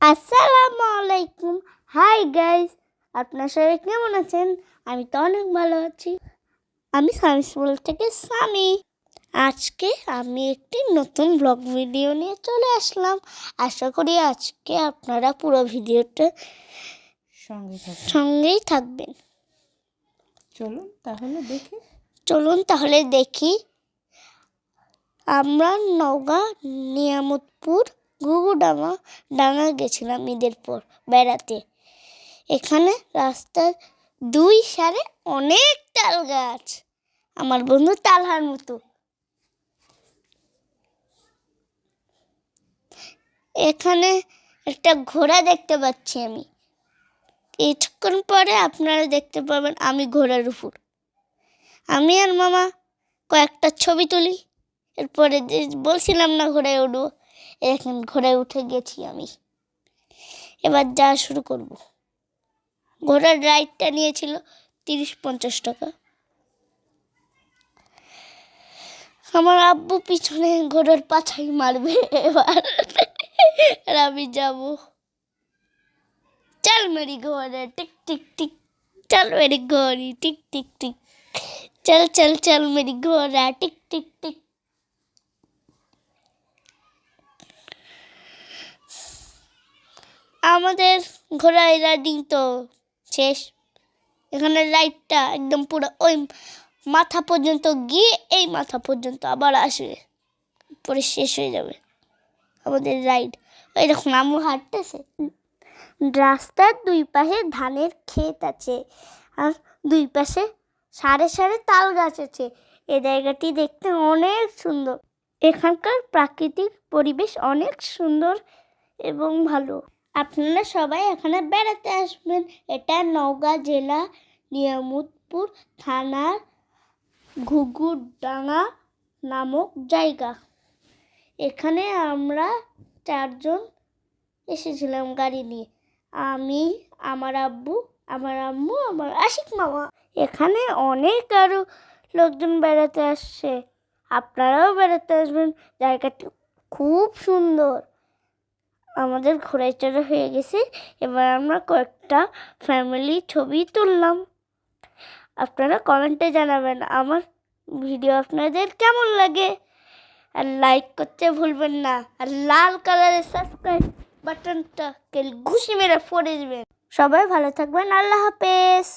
আসসালামু আলাইকুম। Hi guys আপনার সবাই কেমন আছেন? আমি তো অনেক ভালো আছি। আমি সামি স্কুল থেকে সামি। আজকে আমি একটি নতুন ব্লগ ভিডিও নিয়ে চলে আসলাম। আশা করি আজকে আপনারা পুরো ভিডিওটা সঙ্গে সঙ্গেই থাকবেন। চলুন তাহলে দেখি। চলুন তাহলে দেখি। আমরা নওগাঁ নিয়ামতপুর ঘুঘুডাঙ্গা ডাঙ্গা গেছিলাম ঈদের পর বেড়াতে। এখানে রাস্তার দুই সারে অনেক তাল গাছ। আমার বন্ধু তালহার মতো। এখানে একটা ঘোড়া দেখতে পাচ্ছি আমি। কিছুক্ষণ পরে আপনারা দেখতে পাবেন আমি ঘোড়ার উপর। আমি আর মামা কয়েকটা ছবি তুলি। এরপরে বলছিলাম না ঘোড়ায় উঠবো এখন ঘোরে উঠে গেছি আমি। এবার যা শুরু করব। ঘোড়ার রাইডটা নিয়েছিল তিরিশ পঞ্চাশ টাকা। আমার আব্বু পিছনে ঘোড়ার পাছাই মারবে এবার। আর আমি যাব। চাল মেরি ঘোড়া টিক টিক টিক। চাল মেরি ঘড়ি টিক টিক টিক। চল চল চল মেরি ঘোড়া, টিক টিক টিক। আমাদের ঘোড়ায় রাইডিং তো শেষ। এখানে রাইডটা একদম পুরো ওই মাথা পর্যন্ত গিয়ে এই মাথা পর্যন্ত আবার আসবে। পরে শেষ হয়ে যাবে আমাদের রাইড। ওই দেখুন, আমু হাঁটতেছে। রাস্তার দুই পাশে ধানের ক্ষেত আছে আর দুই পাশে সারে সারে তাল গাছ আছে। এ জায়গাটি দেখতে অনেক সুন্দর। এখানকার প্রাকৃতিক পরিবেশ অনেক সুন্দর এবং ভালো। আপনারা সবাই এখানে বেড়াতে আসবেন। এটা নওগাঁ জেলা, নিয়ামতপুর থানার ঘুঘুরডাঙ্গা নামক জায়গা। এখানে আমরা চারজন এসেছিলাম গাড়ি নিয়ে। আমি, আমার আব্বু, আমার আম্মু, আমার আশিক মামা। এখানে অনেক আরও লোকজন বেড়াতে আসছে। আপনারাও বেড়াতে আসবেন। জায়গাটি খুব সুন্দর। আমাদের ঘোড়ায় চড়া হয়ে গেছে। এবার আমরা কয়েকটা ফ্যামিলি ছবি তুললাম। আপনারা কমেন্টে জানাবেন আমার ভিডিও আপনাদের কেমন লাগে? আর লাইক করতে ভুলবেন না। আর লাল কালারের সাবস্ক্রাইব বাটনটা কে ঘুষি মেরে পড়ে দেবেন। সবাই ভালো থাকবেন। আল্লাহ হাফেজ।